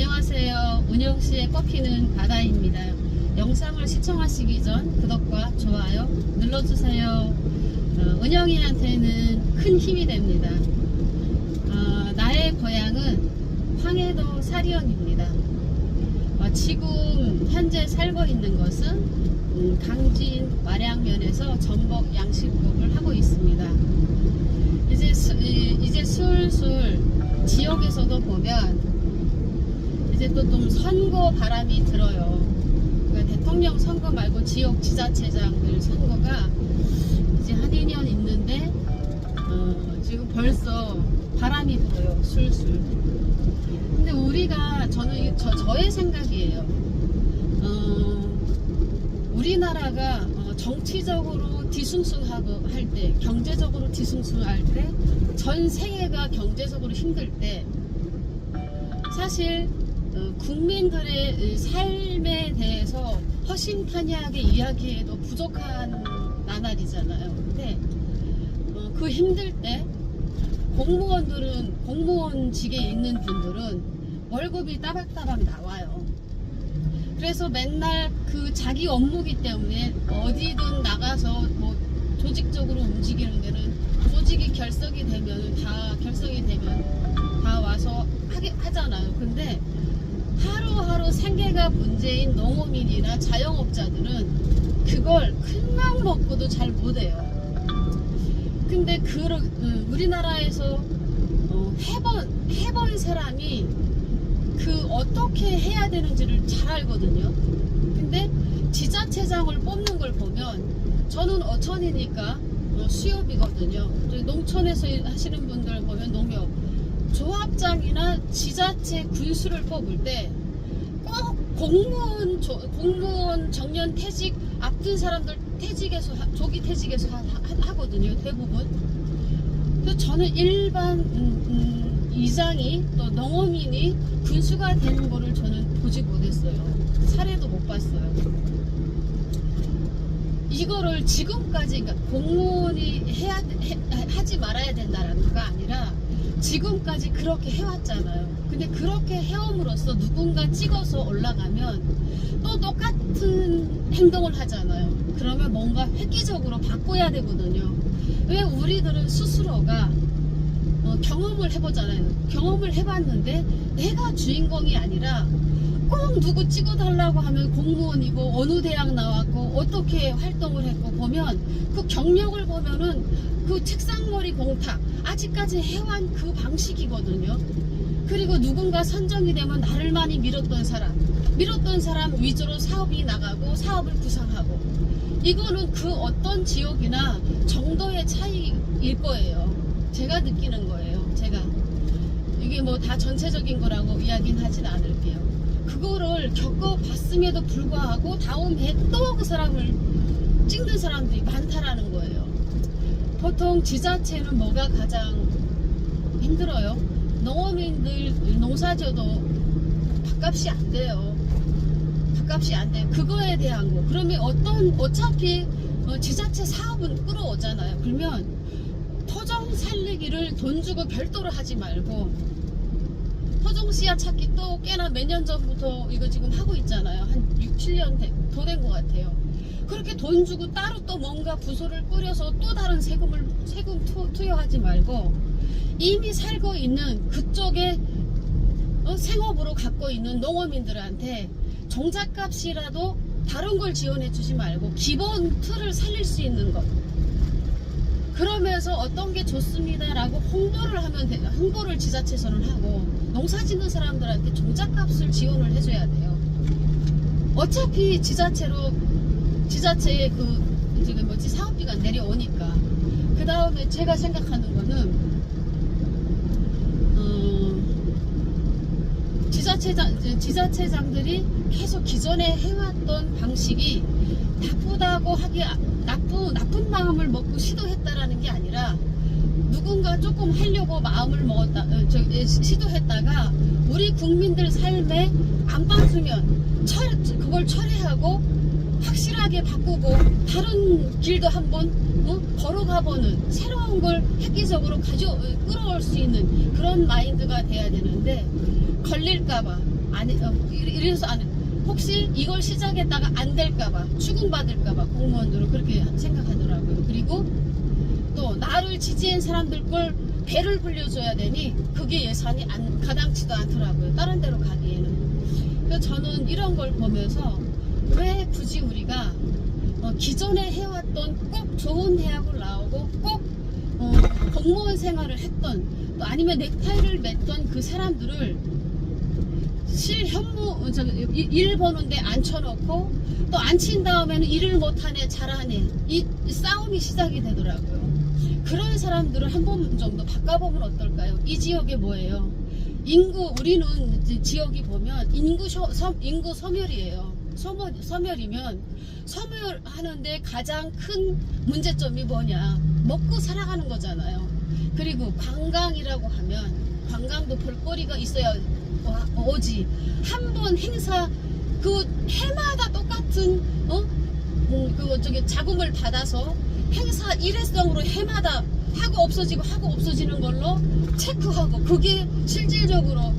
안녕하세요. 운영씨의 꽃피는 바다입니다. 영상을 시청하시기 전 구독과 좋아요 눌러주세요. 어, 은영이한테는 큰 힘이 됩니다. 어, 나의 고향은 황해도 사리원입니다. 어, 지금 현재 살고 있는 것은 음, 강진 마량면에서 전복 양식국을 하고 있습니다. 이제 수, 이- 이제 슬슬 지역에서도 보면 이제 또 좀 선거 바람이 들어요. 그러니까 대통령 선거 말고 지역 지자체장들 선거가 이제 한 2년 있는데 어, 지금 벌써 바람이 불어요. 술술. 근데 우리가 저는 이- 저, 저의 생각이에요. 어, 우리나라가 어, 정치적으로 뒤숭숭하고 할 때, 경제적으로 뒤숭숭할 때, 전 세계가 경제적으로 힘들 때, 사실 어, 국민들의 이 삶에 대해서 허심탄회하게 이야기해도 부족한 나날이잖아요. 근데 어, 그 힘들 때 공무원들은 공무원직에 있는 분들은 월급이 따박따박 나와요. 그래서 맨날 그 자기 업무기 때문에 어디든 나가서 뭐 조직적으로 움직이는 데는 조직이 결석이 되면 다 결석이 되면 다 와서 하게 하잖아요. 근데 생계가 문제인 농어민이나 자영업자들은 그걸 큰 맘 먹고도 잘 못해요. 근데 음, 우리나라에서 어, 해본 해본 사람이 그 어떻게 해야 되는지를 잘 알거든요. 근데 지자체장을 뽑는 걸 보면 저는 어촌이니까 어, 수협이거든요. 농촌에서 일 하시는 분들 보면 농협 조합장이나 지자체 군수를 뽑을 때 꼭 공무원 조- 공무원 정년 퇴직 앞둔 사람들 퇴직해서 하- 조기 퇴직해서 하, 하, 거든요 대부분. 그래서 저는 일반 음, 음, 이장이 또 농어민이 군수가 되는 거를 저는 보지 못했어요. 사례도 못 봤어요. 이거를 지금까지 그러니까 공무원이 해야 해- 하지 말아야 된다라는 거 아니라 지금까지 그렇게 해왔잖아요. 근데 그렇게 해옴으로써 누군가 찍어서 올라가면 또 똑같은 행동을 하잖아요. 그러면 뭔가 획기적으로 바꿔야 되거든요. 왜 우리들은 스스로가 어, 경험을 해보잖아요. 경험을 해봤는데 내가 주인공이 아니라 꼭 누구 찍어달라고 하면 공무원이고 어느 대학 나왔고 어떻게 활동을 했고 보면 그 경력을 보면은 그 책상머리 공탁 아직까지 해완 그 방식이거든요. 그리고 누군가 선정이 되면 나를 많이 밀었던 사람, 밀었던 사람 위주로 사업이 나가고 사업을 구상하고 이거는 그 어떤 지역이나 정도의 차이일 거예요. 제가 느끼는 거예요. 제가 이게 뭐 다 전체적인 거라고 이야기는 하진 않을게요. 그거를 겪어봤음에도 불구하고 다음에 또그 사람을 찍는 사람들이 많다라는 거예요. 보통 지자체는 뭐가 가장 힘들어요? 농어민들 농사져도 밥값이 안 돼요. 밥값이 안 돼요. 그거에 대한 거. 그러면 어떤 어차피 어, 지자체 사업은 끌어오잖아요. 그러면 토종 살리기를 돈 주고 별도로 하지 말고 토종 씨앗 찾기 또 꽤나 몇 년 전부터 이거 지금 하고 있잖아요. 한 6, 7년 더 된 것 같아요. 그렇게 돈 주고 따로 또 뭔가 부서를 꾸려서 또 다른 세금을 세금 투, 투여하지 말고 이미 살고 있는 그쪽에 어, 생업으로 갖고 있는 농어민들한테 종잣값이라도 다른 걸 지원해 주지 말고 기본 틀을 살릴 수 있는 것 그러면서 어떤 게 좋습니다라고 홍보를 하면 돼요. 홍보를 지자체에서는 하고 농사 짓는 사람들한테 종잣값을 지원을 해줘야 돼요. 어차피 지자체로 지자체의 그 지금 뭐지? 사업비가 내려오니까. 그 다음에 제가 생각하는 거는 어, 지자체장 지자체장들이 계속 기존에 해왔던 방식이 나쁘다고 하기 나쁘 나쁜 마음을 먹고 시도했다라는 게 아니라 누군가 조금 하려고 마음을 먹었다 어, 저, 시도했다가 우리 국민들 삶에 안방수면 철 그걸 철회하고 확실하게 바꾸고 다른 길도 한번 어? 걸어가보는 새로운 걸 획기적으로 가져 어, 끌어올 수 있는 그런 마인드가 돼야 되는데 걸릴까봐 안 해, 어, 이래- 이래서 안 해. 혹시 이걸 시작했다가 안 될까봐 추궁받을까봐 공무원들은 그렇게 생각하더라고요. 그리고 또 나를 지지한 사람들 걸 배를 불려줘야 되니 그게 예산이 안, 가당치도 않더라고요. 다른 데로 가기에는. 그래서 저는 이런 걸 보면서 왜 굳이 우리가 어, 기존에 해왔던 꼭 좋은 대학을 나오고 꼭 어, 공무원 생활을 했던 또 아니면 넥타이를 맸던 그 사람들을 실현무 어, 저기 일- 일 보는데 앉혀놓고 또 앉힌 다음에는 일을 못하네 잘하네 이 싸움이 시작이 되더라고요. 그런 사람들을 한 번 정도 바꿔보면 어떨까요? 이 지역에 뭐예요? 인구 우리는 지역이 보면 인구 셔, 섬, 인구 소멸이에요. 소멸, 소멸이면 소멸하는데 가장 큰 문제점이 뭐냐? 먹고 살아가는 거잖아요. 그리고 관광이라고 하면 관광도 볼거리가 있어야 와- 오지. 한 번 행사 그 해마다 똑같은 어? 음, 그 저기 자금을 받아서 행사 일회성으로 해마다 하고 없어지고 하고 없어지는 걸로 체크하고 그게 실질적으로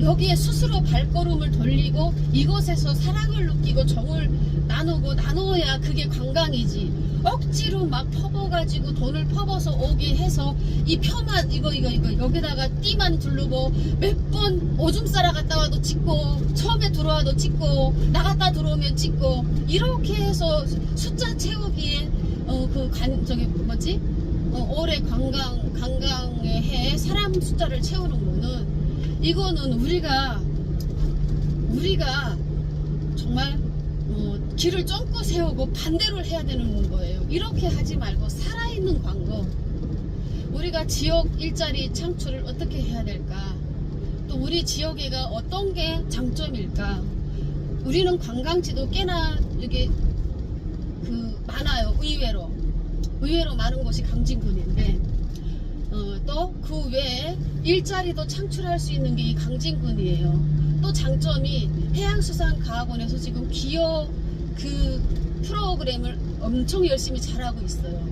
여기에 스스로 발걸음을 돌리고 이곳에서 사랑을 느끼고 정을 나누고 나누어야 그게 관광이지. 억지로 막 퍼버가지고 돈을 퍼버서 오게 해서 이 표만 이거 이거 이거 여기다가 띠만 두르고 몇 번 오줌 싸러 갔다 와도 찍고 처음에 들어와도 찍고 나갔다 들어오면 찍고 이렇게 해서 숫자 채우기에 어그간 저기 뭐지? 어, 올해 관광 관광의 해 사람 숫자를 채우는 거는 이거는 우리가 우리가 정말 어, 길을 쫑고 세우고 반대로 해야 되는 거예요. 이렇게 하지 말고 살아있는 광고. 우리가 지역 일자리 창출을 어떻게 해야 될까? 또 우리 지역에가 어떤 게 장점일까? 우리는 관광지도 꽤나 이게 그 많아요. 의외로 의외로 많은 곳이 강진군인데 어, 또그 외에 일자리도 창출할 수 있는 게 이 강진군이에요. 또 장점이 해양수산과학원에서 지금 기어 그 프로그램을 엄청 열심히 잘하고 있어요.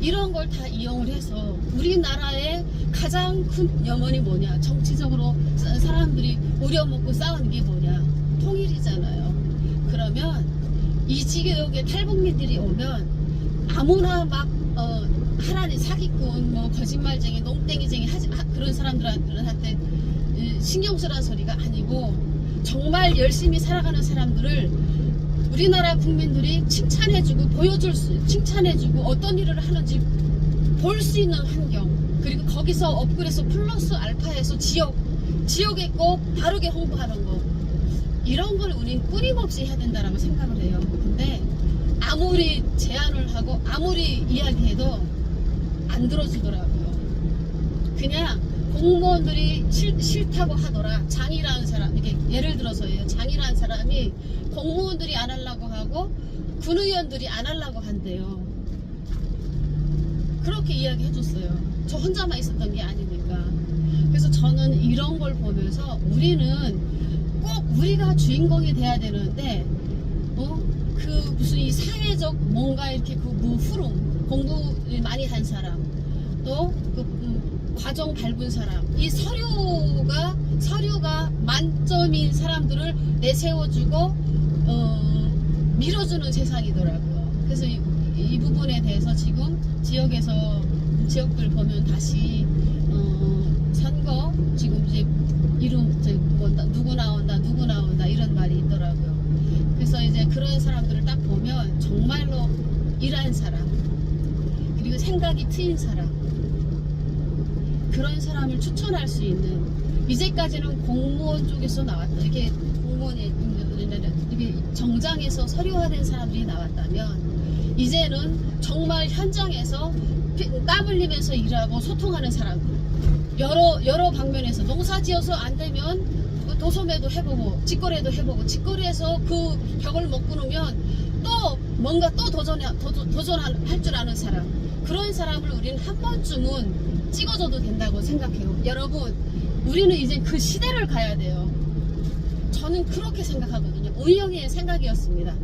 이런 걸 다 이용을 해서 우리나라의 가장 큰 염원이 뭐냐? 정치적으로 사- 사람들이 우려먹고 싸우는 게 뭐냐? 통일이잖아요. 그러면 이 지역에 탈북민들이 오면 아무나 막 어, 하라니 사기꾼, 뭐 거짓말쟁이, 농땡이쟁이 하지, 하- 그런 사람들한테 이, 신경 쓰라는 소리가 아니고 정말 열심히 살아가는 사람들을 우리나라 국민들이 칭찬해주고 보여줄 수, 칭찬해주고 어떤 일을 하는지 볼 수 있는 환경 그리고 거기서 업그레이드 플러스 알파해서 지역 지역에 꼭 다르게 홍보하는 거 이런 걸 우린 끊임없이 해야 된다라고 생각을 해요. 근데 아무리 제안을 하고 아무리 이야기해도 안 들어주더라고요. 그냥 공무원들이 싫, 싫다고 하더라. 장이라는 사람, 이게 예를 들어서예요. 장이라는 사람이 공무원들이 안 하려고 하고 군의원들이 안 하려고 한대요. 그렇게 이야기 해줬어요. 저 혼자만 있었던 게 아니니까. 그래서 저는 이런 걸 보면서 우리는 꼭 우리가 주인공이 돼야 되는데, 어? 그 무슨 이 사회적 뭔가 이렇게 그 무후름, 공부 많이 한 사람, 또그 음, 과정 밟은 사람, 이 서류가, 서류가 만점인 사람들을 내세워주고, 어, 밀어주는 세상이더라고요. 그래서 이, 이 부분에 대해서 지금 지역에서 지역들 보면 다시 어, 선거 지금 이제 이름 누구 나온다 누구 나온다 이런 말이 있더라고요. 그래서 이제 그런 사람들을 딱 보면 정말로 일한 사람 그리고 생각이 트인 사람 그런 사람을 추천할 수 있는 이제까지는 공무원 쪽에서 나왔다. 이렇게 공무원이 이게 정장에서 서류화된 사람들이 나왔다면 이제는 정말 현장에서 피- 땀 흘리면서 일하고 소통하는 사람들 여러 여러 방면에서 농사 지어서 안 되면 그 도소매도 해보고 직거래도 해보고 직거래에서 그 벽을 못 끊으면 또 뭔가 또 도전해 도- 도전할 줄 아는 사람 그런 사람을 우리는 한 번쯤은 찍어줘도 된다고 생각해요. 여러분 우리는 이제 그 시대를 가야 돼요. 저는 그렇게 생각하거든요. 의영의 생각이었습니다.